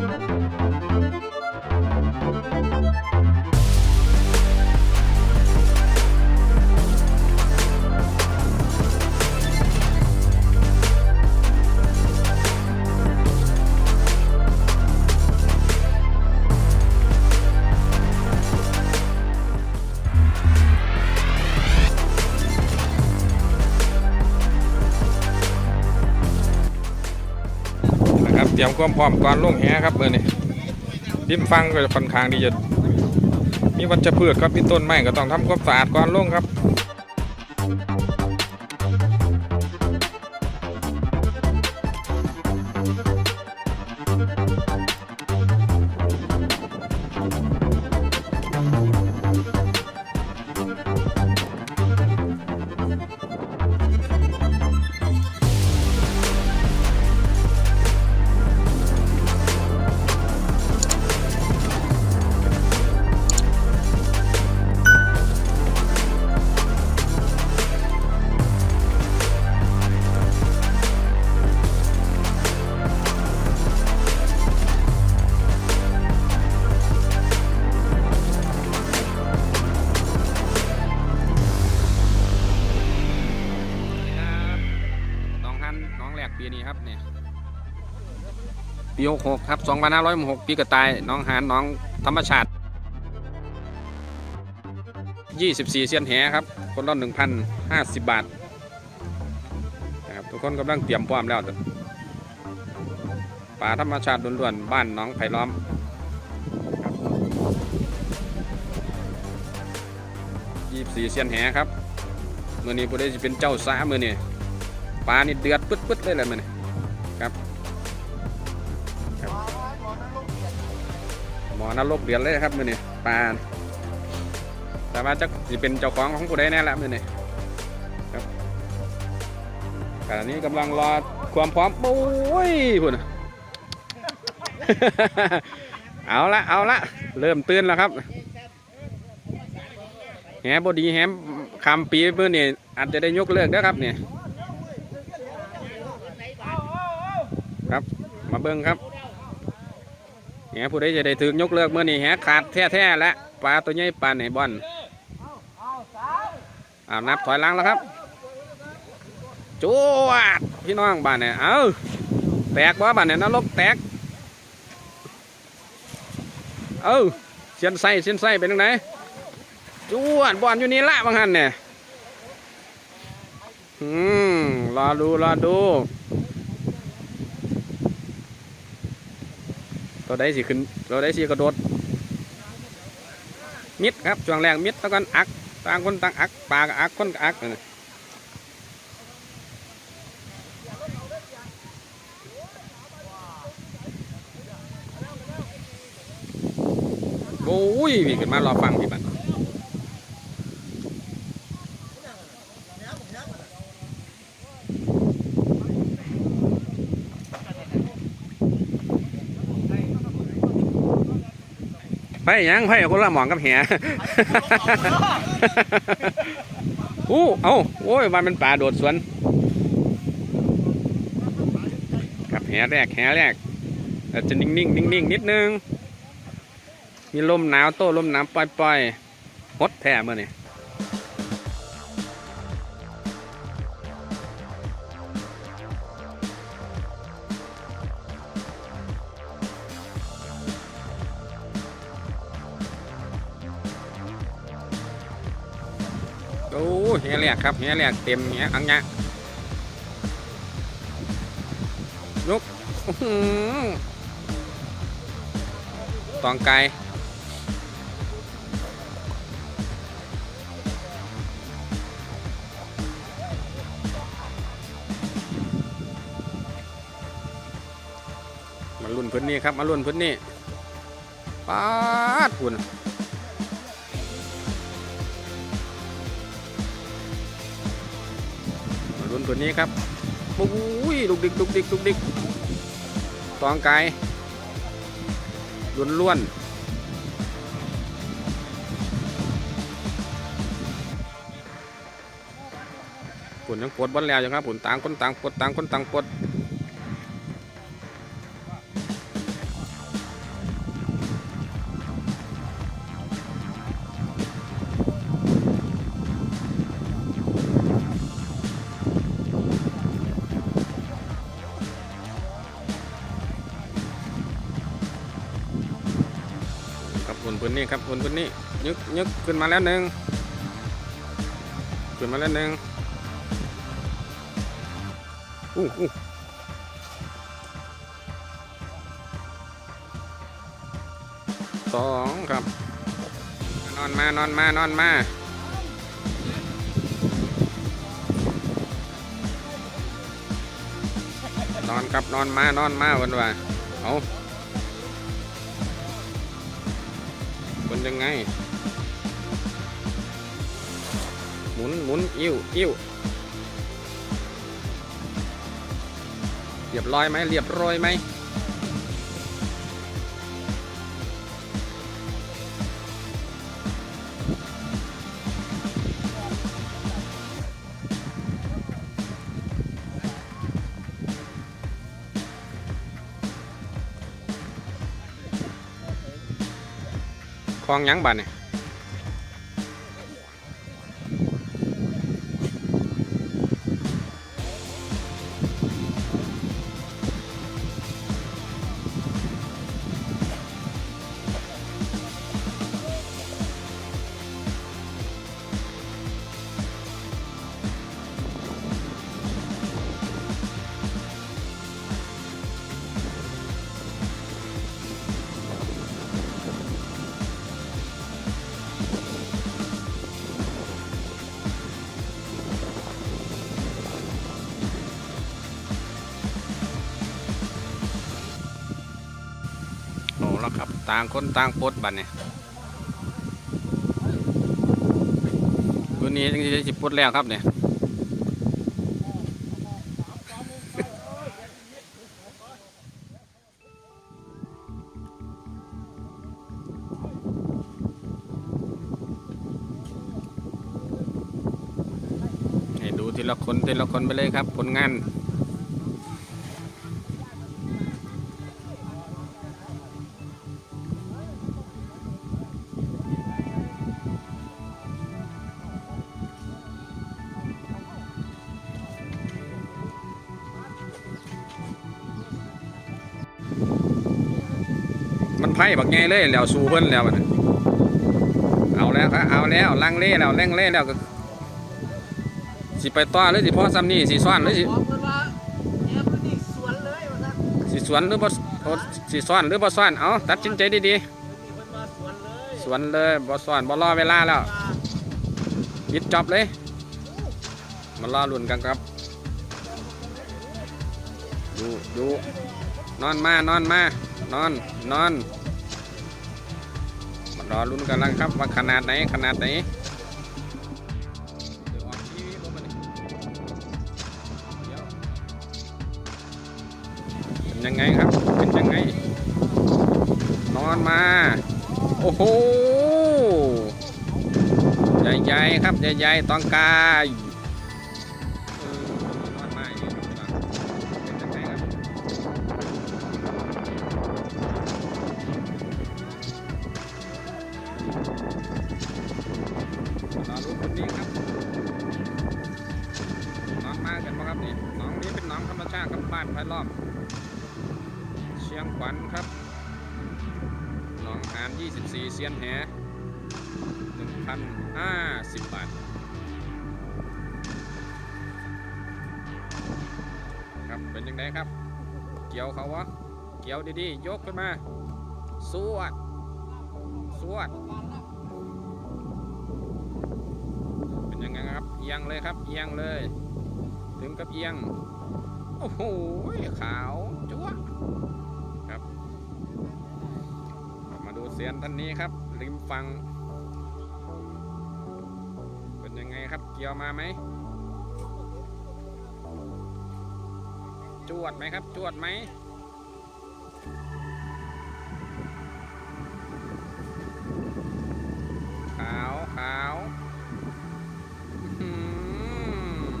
นะ ตรียมความพร้อมก่อนลงแหครับเมื่อนี้ริมฟังก็จะค่อนข้างที่จะมีวัชพืชครับมีต้นไม้ก็ต้องทำความสะอาดก่อนลงครับ ปีหกหครับสองพันห้าร้อยหกปีกระต่ายน้องหานน้องธรรมชาติยี่สิบสี่เซียนแหครับ คนละหนึ่งพันห้าสิบบาทนะครับทุกคนกำลังเตรียมพร้อมแล้วป่าธรรมชาติล้วนๆบ้านน้องไผ่ล้อมยี่สิบสี่เซียนแหครับมือนี้ผู้ใดจะเป็นเจ้าสามือนี้ปลานี่เดือดปึ๊ดๆเลยแหละมัน หมอนรกเดือดเลยครับมือนี่ปลาแต่ว่าจะสิเป็นเจ้าของของผู้ใดแน่ละมือนี่ครับขณะนี้กำลังรอความพร้อมโอ้ยพุ่นน่ะเอาละเอาละเริ่มตื่นแล้วครับแหบดีแหมคำปีมือนี่อาจจะได้ยกเลิกนะครับเนี่ยครับ มาเบิ้งครับ แหผู้ใดจะได้ถึงยกเลิกเมื่อนี้แหขาดแท้ๆและปลาตัวใหญ่ปลาไหนบอลอ่านับถอยหลังแล้วครับจวดพี่น้องบ้านเนี่ยเอาแตกบ่บ้านเนี่ยนรกแตกเอ้าเสียนไส้เสียนไส้เป็นยังไงจวดบอลอยู่นี่ละบางหันเนี่ยอืมรอดูรอดู เราได้สิขึ้นเราได้สิกระโดดมิดครับช่วงแรกมิดตะกันอักต่างคนต่างอักปลากับอักคนกับอักนะโอ้ยพี่ขึ้นมารอฟังพี่บัน ไผ่ยังไผ่คนละหมองกับแหอู้เอาโอ้ยมันเป็นป่าโดดสวน กับแหแรกแหแรกอาจจะนิ่งๆนิ่งๆนิดนึง มีลมหนาวโต้ลมหนาวปล่อยๆหดแผ่เมื่อนี่ โอ้แหแรกครับแหแรกเต็มแหอังยะยกตองไกลมาลุ่นพื้นนี้ครับ มาลุ่นพื้นนี้ปาดคุณ ตัวนี้ครับโอ้ยลุกดิกลุกดิกลุกดิกตองไกลล้วนล้วนผุนยังปวดบอลแล้วอยู่ครับผุนต่างคนต่างปวดต่างคนต่างปวด นพื้นนี่ครับอุ่นพื้นนี่ยึกยึกขึ้นมาแล้วหนึ่งขึ้นมาแล้วหนึ่งอู้อู้สองครับ นอนมานอนมานอนมานอนครับนอนมานอนมาวันว่าเอา เป็นยังไง หมุนหมุนอิ่วอิ่วเรียบร้อยไหมเรียบร้อยไหม คลอง ต่างคนต่างปลดบัดเนี่ยวันนี้จังจะสิปดแล้วครับเนี่ยให้ดูทีละคนทีละคนไปเลยครับ ผลงาน ไพ่บักไงเลยแล้วสู้เพิ่นแล้วมันะเอาแล้วครับเอาแล้วลังเล่แล้วแรงเล่แล้วก็สิไปต่อหรือสิพ่อซ้ำนี่สิซ้อนหรือสิบอกเพิ่นว่าแอมนี่สวนเลยว่าซั่นสิสวนหรือบ่โอ้สิซ้อนหรือบ่ซ้อนเอาตัดสินใจดีเพิ่นว่าสวนเลยๆสวนเลยบ่ซ้อนบ่รอเวลาแล้วยิดจอบเลยมารอลุ้นกันครับดูดูนอนมานอนมานอนนอน รอรุ่นกันลังครับว่าขนาดไหนขนาดไหนเดี๋ยวออกทีวีบ่บัดนี้เดี๋ยวเป็นยังไงครับ เป็นยังไง นอนมา โอ้โห ใหญ่ๆครับ ใหญ่ๆต้องกา ซียนแห1,050 บาท ครับเป็นยังไงครับ เกี่ยวเขาวะเกี่ยวดีๆ ยกขึ้นมา สวด สวด เป็นยังไงครับ เอียงเลยครับ เอียงเลย ถึงกับเอียง โอ้โห ขาวจั๊ว สียนท่านนี้ครับ ริมฝั่งเป็นยังไงครับ เกี่ยวมาไหม จวดไหมครับ จวดไหมขาวขาวอื้อหือ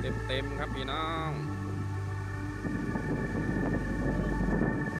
เต็มเต็มครับพี่น้อง